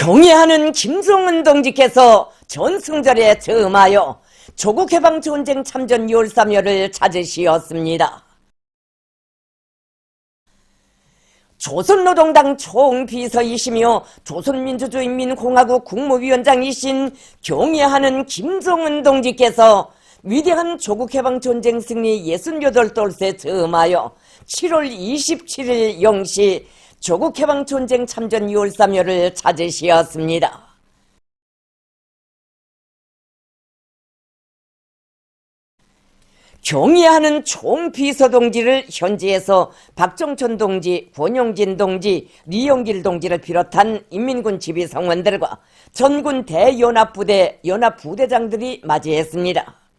경애하는 김성은 동지께서 전승절에 즈음하여 조국해방전쟁 참전 열삼여를 찾으시었습니다. 조선노동당 총비서이시며 조선민주주의인민공화국 국무위원장이신 경애하는 김성은 동지께서 위대한 조국해방전쟁 승리 68돌세 즈음하여 7월 27일 0시 조국 해방 전쟁 참전 열삼여를 찾으시었습니다. 경의하는 총비서 동지를 현지에서 박정천 동지, 권용진 동지, 리용길 동지를 비롯한 인민군 지휘 성원들과 전군 대연합부대 연합부대장들이 맞이했습니다.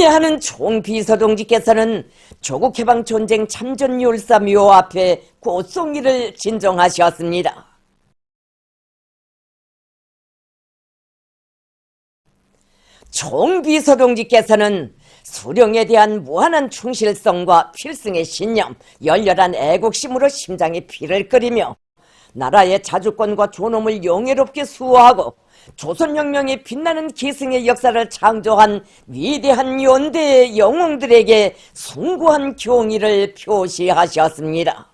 경의하는 총비서 동지께서는 조국해방전쟁 참전율사묘 앞에 꽃송이를 진정하셨습니다. 총비서 동지께서는 수령에 대한 무한한 충실성과 필승의 신념, 열렬한 애국심으로 심장에 피를 끓이며 나라의 자주권과 존엄을 영예롭게 수호하고 조선혁명의 빛나는 기승의 역사를 창조한 위대한 연대의 영웅들에게 숭고한 경의를 표시하셨습니다.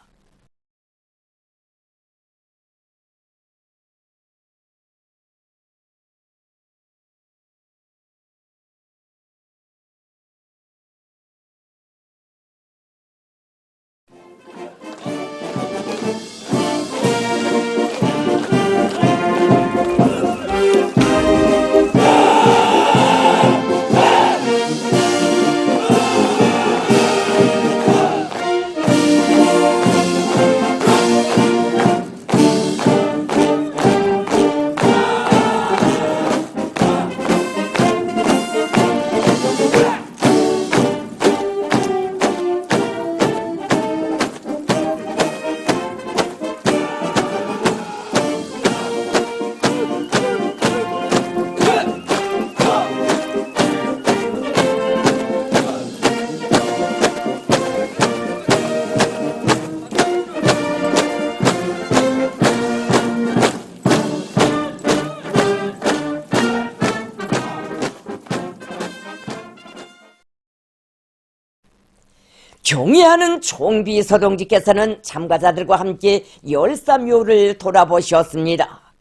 경의하는 총비 서 동지께서는 참가자들과 함께 열사묘를 돌아보셨습니다.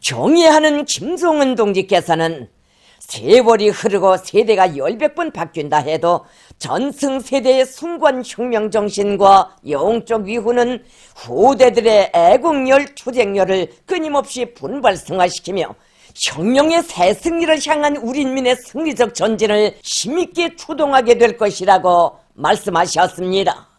경의하는 김성은 동지께서는 세월이 흐르고 세대가 열백 번 바뀐다 해도 전승 세대의 숭고한 혁명 정신과 영적 위후는 후대들의 애국열, 투쟁열을 끊임없이 분발승화시키며 혁명의 새 승리를 향한 우리 인민의 승리적 전진을 힘있게 추동하게 될 것이라고 말씀하셨습니다.